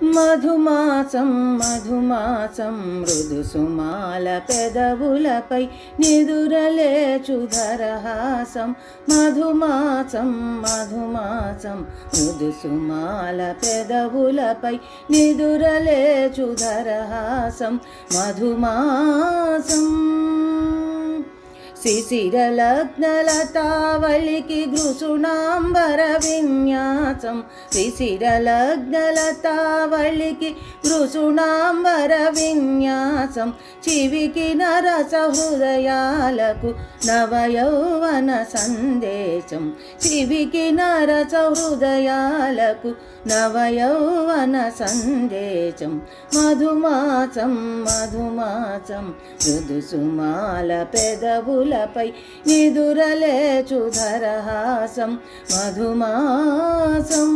మధుమాసం మధుమాసం మృదు సుమాల పెదవులపై నిదురలేచుధరహాసం మధుమాసం మధుమాసం మృదు సుమాల పెదవులపై నిదురలేచుధరహాసం మధుమాసం శిశిరలగ్నలతావళికి గృసుణాంబర విన్యాసం. శిశిరలగ్నలతావళికి గృసుణాంబర చివికి నరస హృదయాలకు నవయౌవన సందేశం. చివికి నరస హృదయాలకు నవయౌవన సందేశం. మధుమాసం మధుమాసం మృదుసుమాల పెదవులపై నిదురలేచుధరహాసం మధుమాసం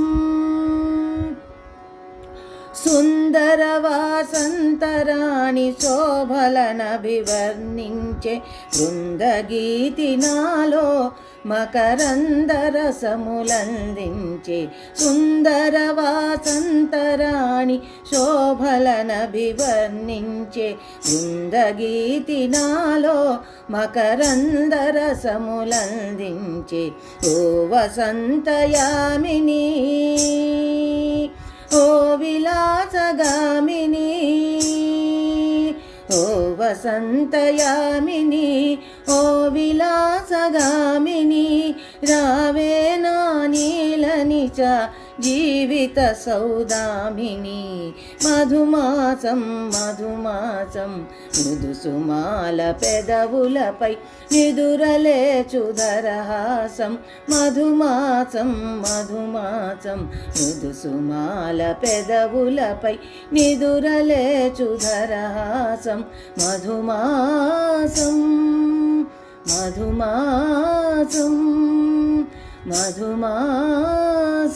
సుందర వాసంతరాణి శోభలనభివర్ణించే బృందగీతి నాలో మకరందరసములందించే సుందర వాసంతరాణి శోభలనభివర్ణించే బృందగీతి నాలో మకరందరసములందించే ఓ వసంతయామిని. ఓ చ జీవిత సౌదామిని. మధుమాసం మధుమాసం మృదుసుమాల పెదవులపై నిదురలేచుదరహాసం. మధుమాసం మధుమాసం మృదుసుమాల పెదవులపై నిదురలేచుదరహాసం. మధుమాసం మధుమాసం. మధుమాసం